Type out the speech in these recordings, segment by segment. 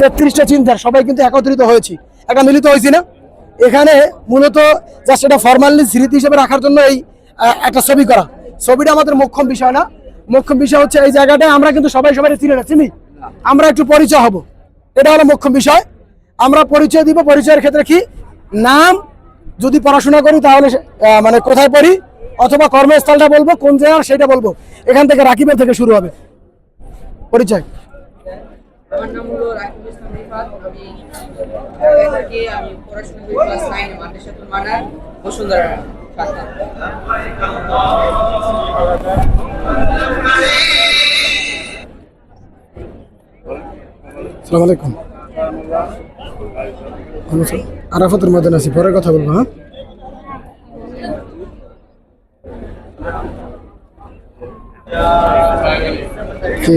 তেত্রিশটা চিন্তার, সবাই কিন্তু একত্রিত হয়েছি। একটা মিলিত হয়েছি না। এখানে মূলত জাস্ট এটা ফর্মালি স্মৃতি হিসেবে রাখার জন্য এই একটা ছবি করা। ছবিটা আমাদের মোক্ষম বিষয় না। মোক্ষম বিষয় হচ্ছে এই জায়গাটায় আমরা কিন্তু সবাই সবাই চিনি না। চিনি? আমরা একটু পরিচয় হব। এটা হলো মোক্ষম বিষয়। আমরা পরিচয় দিব, পরিচয়ের ক্ষেত্রে কি? নাম, যদি পড়াশোনা করি তাহলে মানে কোথায় পড়ি? অথবা কর্মস্থলটা বলব, কোন জায়গার সেটা বলব। এখান থেকে রাকিবের থেকে শুরু হবে। পরিচয়। আমার নাম হলো রাকিবুল ইসলাম রিফাত। আমি আমি পড়াশোনা করি ক্লাস নাইন বসুন্ধরা আছো? আরাফাতের মধ্যে আছি, পরে কথা বলব হ্যাঁ? কি?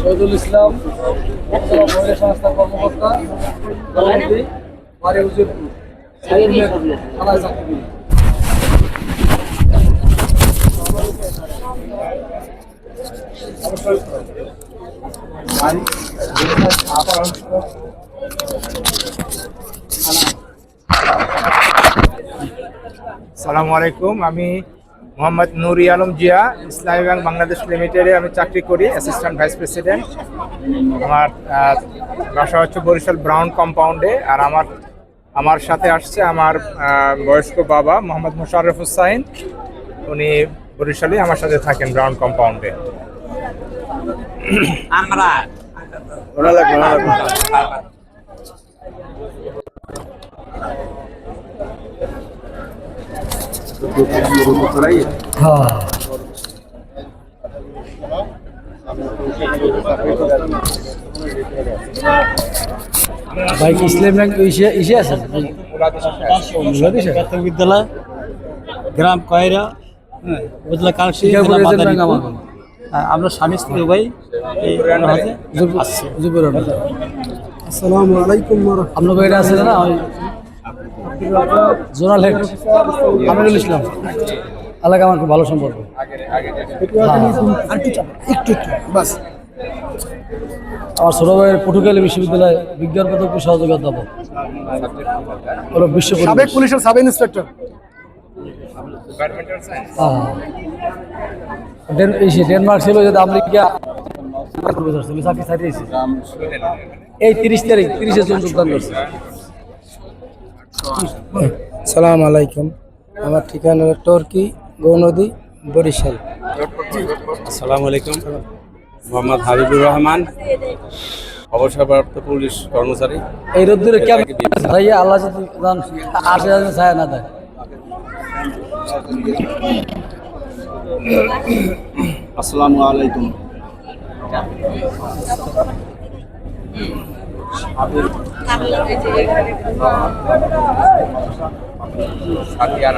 শহীদুল ইসলাম মহিলা সংস্থা কর্মকর্তা বাড়ি করি। সালামু আলাইকুম আমি মোহাম্মদ নুরি আলম জিয়া ইসলামী ব্যাংক বাংলাদেশ লিমিটেডে আমি চাকরি করি অ্যাসিস্ট্যান্ট ভাইস প্রেসিডেন্ট। আমার বাসা হচ্ছে বরিশাল ব্রাউন কম্পাউন্ডে আর আমার আমার সাথে আসছে আমার বয়স্ক বাবা মোহাম্মদ মোশাররফ হুসাইন। উনি বরিশালে আমার সাথে থাকেন ব্রাউন কম্পাউন্ডে। ওরা ভাই ইসলাম ব্যাংক ইসে ইসে আছে? বিদ্যালয় গ্রাম কয়রা উপজেলা কালসি হ্যাঁ, আমরা স্বামী স্ত্রী ভাই আসসালামু আলাইকুম আপনার বাইরে আছে না? Zonal head. আমিরুল ইসলাম। এলাকা আমার খুব ভালো সম্পর্ক। একটু একটু বাস। আমার ছোট ভাইয়ের পটুয়াখালী বিশ্ববিদ্যালয়ে বিজ্ঞান পদক সহযোগী অধ্যাপক। ওরা বিশ্ব সাবেক। পুলিশের সাব ইন্সপেক্টর। হ্যাঁ। ডেন- ডেনমার্ক ছিল যে আমেরিকা। এই তিরিশ তারিখ তিরিশে জুন যোগদান করছে। সালাম আলাইকুম। আমার ঠিকানা টর্কি গৌনদী বরিশাল। আসসালামু আলাইকুম। মোহাম্মদ হাবিবুর রহমান অবসরপ্রাপ্ত পুলিশ কর্মচারী। এই রোদ্দুরে কেমন? ভাইয়া আল্লাহ যদি জান আসে আসে ছায়া না দেয়। আসসালামু আলাইকুম। এখানে সাদিয়ানা